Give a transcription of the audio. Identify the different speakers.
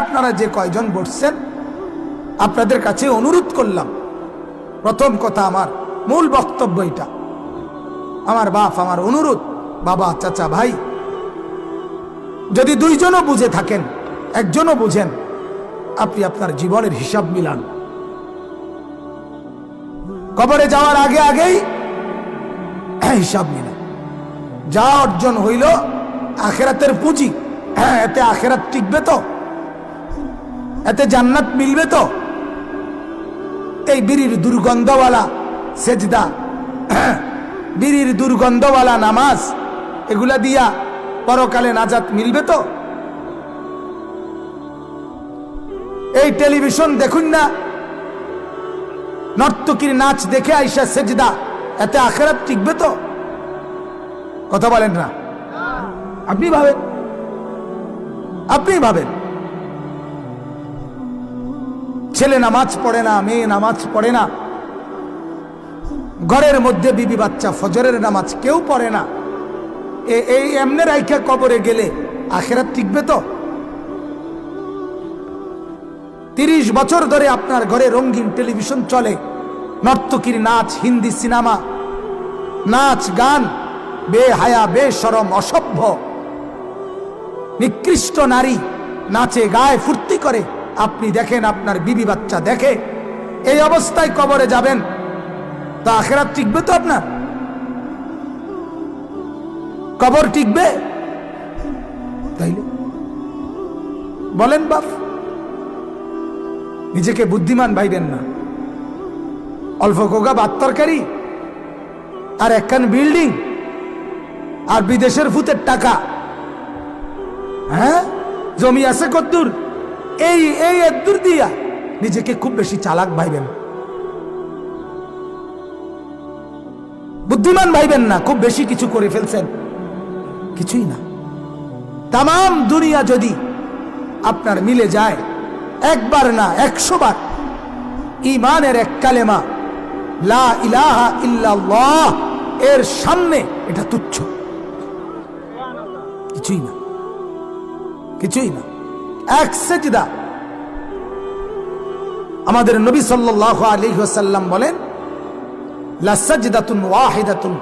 Speaker 1: আপনারা যে কয়জন বসছেন, আপনাদের কাছে অনুরোধ করলাম। প্রথম কথা আমার মূল বক্তব্য এটা। আমার বাপ, আমার অনুরোধ, বাবা, চাচা, ভাই, যদি দুইজনও বুঝে থাকেন, একজনও বুঝেন, আপনি আপনার জীবনের হিসাব মিলান। কবরে যাওয়ার আগে আগেই হিসাব মিলান। যা অর্জন হইল আখেরাতের পুঁজি হ্যাঁ এতে আখেরাত টিকবে তো? এতে জান্নাত মিলবে তো? এই বিড়ির দুর্গন্ধওয়ালা, সেজদা, বিড়ির দুর্গন্ধওয়ালা নামাজ, এগুলা দিয়া পরকালে নাজাত মিলবে তো? এই টেলিভিশন দেখুন না। নর্তকীর নাচ দেখে আইসা সেজদা, এতে আখেরাত টিকবে তো? কথা বলেন না। আপনি ভাবেন। আপনি ভাবেন। ছেলে নামাজ পড়ে না, মেয়ে নামাজ পড়ে না। ঘরের মধ্যে বিবি বাচ্চা, ফজরের নামাজ কেউ পড়ে না। এই এমনে রাইখা কবরে গেলে আখেরাত টিকবে তো? তিরিশ বছর ধরে আপনার ঘরে রঙিন টেলিভিশন চলে। নর্তকীর নাচ, হিন্দি সিনেমা, নাচ, গান, বেহায়া, বেসরম, অসভ্য। নিকৃষ্ট নারী নাচে, গায়ে ফুর্তি করে। দেখেন, আপনার বিবি বাচ্চা দেখে এই অবস্থায় কবরে যাবেন। তা আখেরাত টিকবে তো আপনার? কবর টিকবে? তাইলে? বলেন বাপ, নিজেকে বুদ্ধিমান ভাইবেন না। অল্প কোগা বাত তরকারি আর একখান বিল্ডিং আর বিদেশের ভূতের টাকা। হ্যাঁ? জমি আছে কদ্দুর? এই এই এদ্দুর দিয়া নিজেকে খুব বেশি চালাক ভাইবেন। বুদ্ধিমান ভাইবেন না, খুব বেশি কিছু করে ফেলছেন। কিছুই না। তাম দুনিয়া যদি আপনার মিলে যায়, একবার না, একশো বার ইমানের এক কালেমা, লা ইলাহা ইল্লাল্লাহ, এর সামনে এটা তুচ্ছ। কিছুই না। কিছুই না। এক সেজদা। আমাদের নবী সাল্লাহ আলী হাসাল্লাম বলেন লাসাজদাতুন ওয়াহিদাতুন